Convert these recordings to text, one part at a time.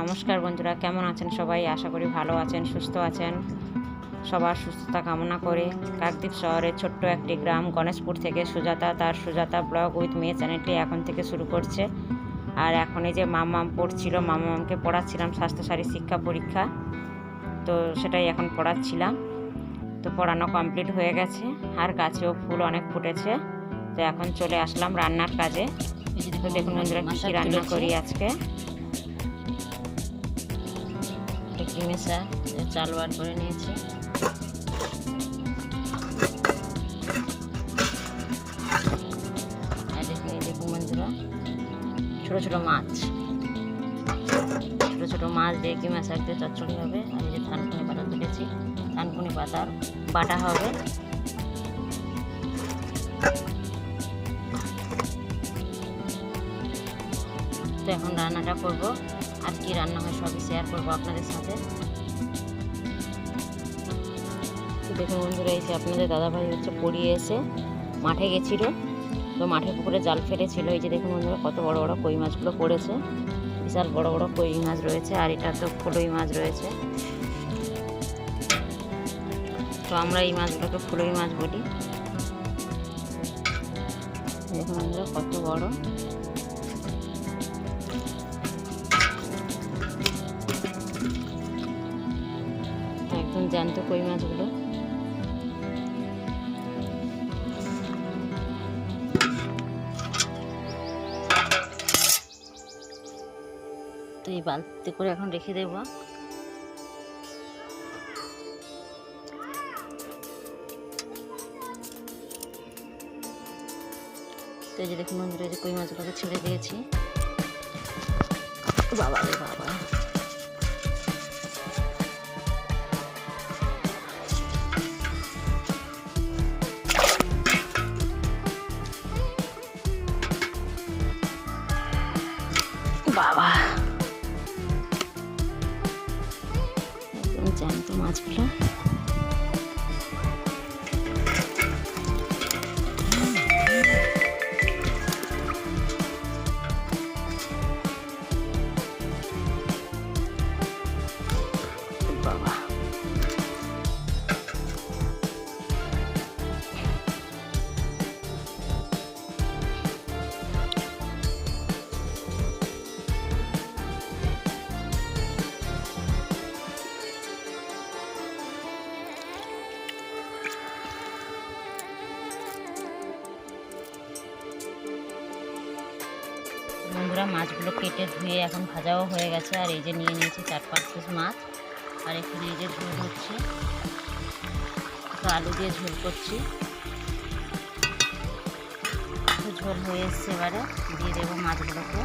নমস্কার বন্ধুরা, কেমন আছেন সবাই? আশা করি ভালো আছেন, সুস্থ আছেন। সবার সুস্থতা কামনা করে কাকদ্বীপ শহরের ছোট্ট একটি গ্রাম গণেশপুর থেকে সুজাতা, তার সুজাতা ব্লগ উইথ মেয়ে চ্যানেলটি এখন থেকে শুরু করছে। আর এখন এই যে মামাম পড়ছিল, মামামকে পড়াচ্ছিলাম স্বাস্থ্যসারী শিক্ষা পরীক্ষা। তো সেটাই এখন পড়াচ্ছিলাম। তো পড়ানো কমপ্লিট হয়ে গেছে, আর গাছেও ফুল অনেক ফুটেছে। তো এখন চলে আসলাম রান্নার কাজে। তো দেখুন বন্ধুরা, কী কী রান্না করি আজকে? ডিমি চাল বার করে নিয়েছি। দেখুন বন্ধুরা, ছোটো ছোটো মাছ। ছোটো ছোটো মাছ দিয়ে কিমা শাক দিয়ে চচ্চড়ি হবে? এই যে থানকুনি পাতা তুলেছি, থানকুনি পাতার বাটা হবে। তো এখন রান্নাটা করব। আর কি রান্না হয় সবই শেয়ার করব আপনাদের সাথে। দেখুন বন্ধুরা যে আপনাদের দাদাভাই হচ্ছে পড়িয়ে এসে মাঠে গেছিল। তো মাঠে পুকুরে জাল ফেলেছিল। এই যে দেখুন বন্ধুরা, কত বড় বড় কই মাছগুলো পড়েছে। বিশাল বড় বড় কই মাছ রয়েছে, আর এটা তো ফুলই মাছ রয়েছে। তো আমরা এই মাছগুলোকে ফুলই মাছ বলি। দেখুন বন্ধুরা, কত বড়। জ্যান্ত কই মাছগুলো। তো এই বালতিতে করে এখন রেখে দেবো। তো এই যে দেখুন যে কই মাছগুলোকে ছেড়ে দিয়েছি। বাবা রে বাবা। জ্যান্ত মাছগুলো। বন্ধুরা, মাছগুলো কেটে ধুয়ে এখন ভাজাও হয়ে গেছে। আর এই যে নিয়ে নিয়েছি চার পাঁচ পিস মাছ। আর এখানে এই যে ঝোল হচ্ছে আলু দিয়ে ঝোল করছি। ঝোল হয়ে এসছে এবারে। দিয়ে দেবো মাছগুলোকে।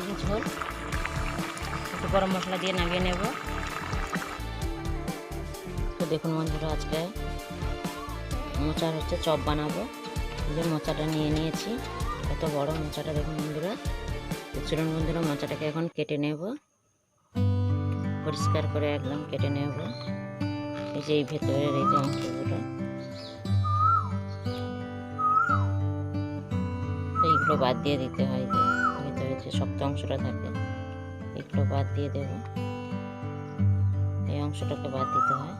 ঝোল। একটু গরম মশলা দিয়ে নামিয়ে নেব। তো দেখুন বন্ধুরা, আজকে মোচার হচ্ছে চপ বানাবো। যে মোচাটা নিয়ে নিয়েছি কত বড় মোচাটা দেখুন বন্ধুরা। চলুন বন্ধুরা, মোচাটাকে এখন কেটে নেব। পরিষ্কার করে একদম কেটে নেব। এই যে এই ভেতরের এই যে অংশগুলো। এইগুলো বাদ দিয়ে দিতে হয়। ভেতরে যে শক্ত অংশটা থাকে এগুলো বাদ দিয়ে দেব। এই অংশটাকে বাদ দিতে হয়।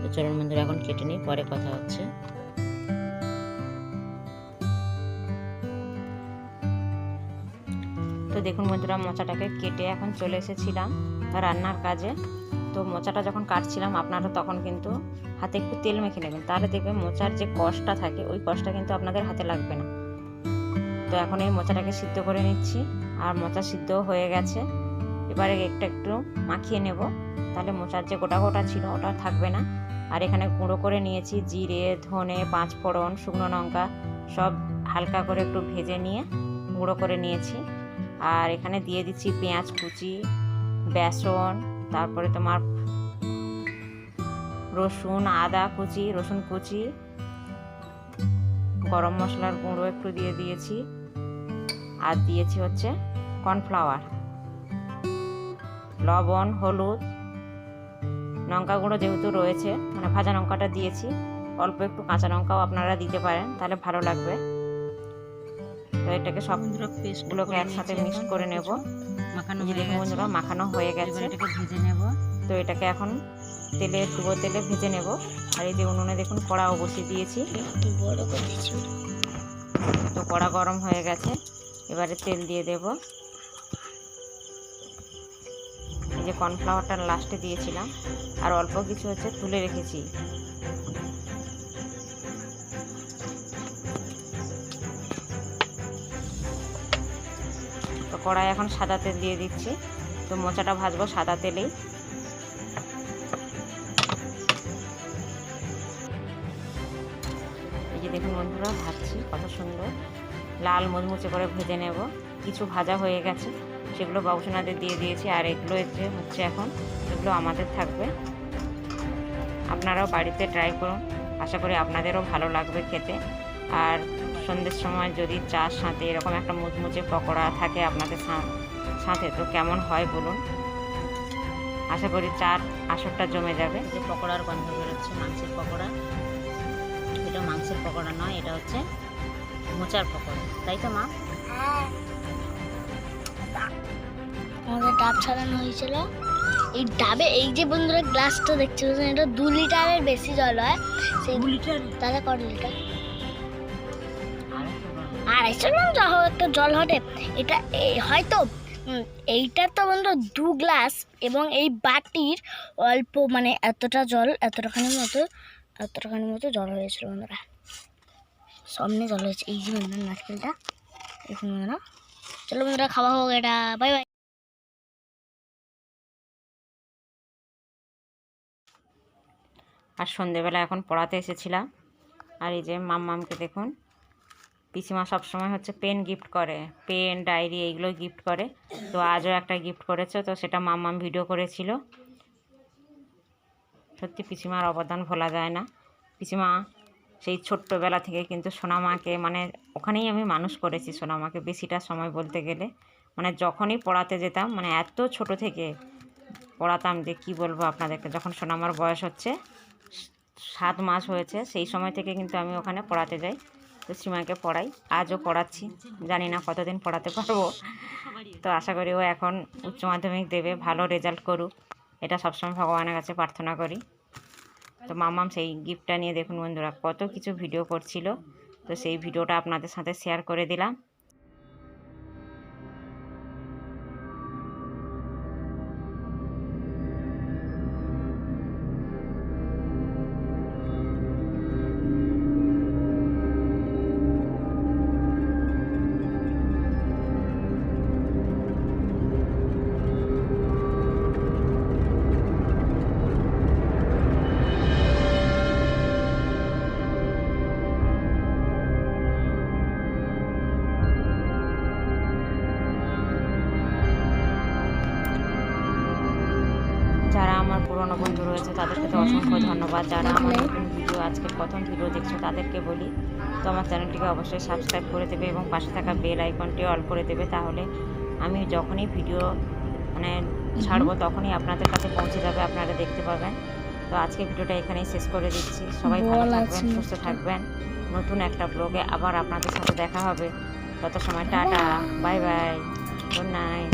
তো চলুন এখন কেটে নিই, পরে কথা হচ্ছে। তো দেখুন বন্ধুরা, মোচাটাকে কেটে এখন চলে এসেছিলাম রান্নার কাজে। তো মোচাটা যখন কাটছিলাম আপনারা তখন কিন্তু হাতে একটু তেল মেখে নেবেন। তাহলে দেখবেন মোচার যে কষটা থাকে, ওই কষটা কিন্তু আপনাদের হাতে লাগবে না। তো এখন এই মোচাটাকে সিদ্ধ করে নিচ্ছি। আর মোচা সিদ্ধও হয়ে গেছে। এবারে একটু একটু মাখিয়ে নেব। তাহলে মোচার যে গোটা গোটা ছিল ওটা থাকবে না। আর এখানে গুঁড়ো করে নিয়েছি জিরে, ধনে পাঁচ ফোড়ন শুকনো লঙ্কা, সব হালকা করে একটু ভেজে নিয়ে গুঁড়ো করে নিয়েছি। আর এখানে দিয়ে দিচ্ছি পেঁয়াজ কুচি, বেসন, তারপরে তোমার রসুন, আদা কুচি, রসুন কুচি, গরম মশলার গুঁড়ো একটু দিয়ে দিয়েছি। আর দিয়েছি হচ্ছে কর্নফ্লাওয়ার। লবণ হলুদ লঙ্কা গুঁড়ো যেহেতু রয়েছে মানে ভাজা লঙ্কাটা দিয়েছি অল্প একটু কাঁচা লঙ্কাও আপনারা দিতে পারেন তাহলে ভালো লাগবে। তো এটাকে সব পেস্টগুলোকে একসাথে মিক্স করে নেব। মাখানো হয়ে দেখুন বন্ধুরা মাখানো হয়ে গেছে। এটাকে ভেজে নেব। তো এটাকে এখন তেলে ডুবো তেলে ভেজে নেব। আর এই যে উনুনে দেখুন কড়াও বসিয়ে দিয়েছি। তো কড়া গরম হয়ে গেছে। এবারে তেল দিয়ে দেব। এই যে কর্নফ্লাওয়ারটা লাস্টে দিয়েছিলাম। আর অল্প কিছু হচ্ছে তুলে রেখেছি। তো কড়াই এখন সাদা তেল দিয়ে দিচ্ছি। তো মোচাটা ভাজবো সাদা তেলেই। এই যে দেখুন বন্ধুরা, ভাজছি কত সুন্দর। লাল মুচমুচে করে ভেজে নেব। কিছু ভাজা হয়ে গেছে, সেগুলো বাবুসোনাদের দিয়ে দিয়েছি, আর এগুলো যে হচ্ছে এখন, এগুলো আমাদের থাকবে। আপনারাও বাড়িতে ট্রাই করুন, আশা করি আপনাদেরও ভালো লাগবে খেতে। আর সন্ধ্যের সময় যদি চার সাথে এরকম একটা মুচমুচে পকোড়া থাকে আপনাদের সাথে তো কেমন হয় বলুন? আশা করি চার আসরটা জমে যাবে। যে পকোড়ার গন্ধ বেরোচ্ছে, মাংসের পকোড়া। এটা মাংসের পকোড়া নয়, এটা হচ্ছে মোচার পকোড়া তাই তো মা? আমাদের ডাব ছাড়ানো হয়েছিল। এই ডাবে এই যে বন্ধুরা গ্লাসটা দেখতে পাচ্ছেন এটা দু লিটারের বেশি জল হয়। সেই দু লিটার? তাহলে কত লিটার? আড়াইশো গ্রাম। যা হোক একটা জল হটে। এটা হয়তো হুম, এইটার তো বন্ধু দু গ্লাস এবং এই বাটির অল্প মানে এতটা জল এতটাখানির মতো এতটাখানির মতো জল হয়েছিল বন্ধুরা। সামনে জল হয়েছে এই যে বন্ধুরা নারকেলটা দেখুন বন্ধুরা, চলো বন্ধুরা, খাওয়া হোক এটা। Bye bye. আর সন্ধেবেলা এখন পড়াতে এসেছিলাম। আর এই যে মাম্মামকে দেখুন, পিসিমা সবসময় হচ্ছে পেন গিফট করে। পেন, ডায়েরি এইগুলো গিফট করে। তো আজও একটা গিফট করেছে, তো সেটা মাম্মাম ভিডিও করেছিল। সত্যি পিসিমার অবদান ভোলা যায় না। পিসিমা সেই ছোট্টবেলা থেকে কিন্তু সোনামাকে মানে ওখানেই আমি মানুষ করেছি সোনামাকে বেশিটা সময় বলতে গেলে। মানে যখনই পড়াতে যেতাম মানে এত ছোট থেকে পড়াতাম যে কি বলব আপনাদেরকে, যখন সোনামার বয়স হচ্ছে, সাত মাস হয়েছে, সেই সময় থেকে কিন্তু আমি ওখানে পড়াতে যাই। তো সীমাকে পড়াই, আজও পড়াচ্ছি, জানি না কতদিন পড়াতে পারব। তো আশা করি ও এখন উচ্চ মাধ্যমিক দেবে, ভালো রেজাল্ট করুক। এটা সবসময় ভগবানের কাছে প্রার্থনা করি। তো মামাম সেই গিফটটা নিয়ে দেখুন বন্ধুরা, কত কিছু ভিডিও করছিল। তো সেই ভিডিওটা আপনাদের সাথে শেয়ার করে দিলাম। পুরনো বন্ধু রয়েছে তাদেরকে তো অসংখ্য ধন্যবাদ যারা আমার নতুন ভিডিও আজকে প্রথম ভিডিও দেখছ তাদেরকে বলি তো আমার চ্যানেলটিকে অবশ্যই সাবস্ক্রাইব করে দেবে এবং পাশে থাকা বেল আইকনটি অল করে দেবে। তাহলে আমি যখনই ভিডিও মানে ছাড়বো তখনই আপনাদের কাছে পৌঁছে যাবে আপনারা দেখতে পাবেন। তো আজকে ভিডিওটা এখানেই শেষ করে দিচ্ছি। সবাই ভালো থাকবেন সুস্থ থাকবেন। নতুন একটা ব্লগে আবার আপনাদের সাথে দেখা হবে। তত সময় tata bye bye good night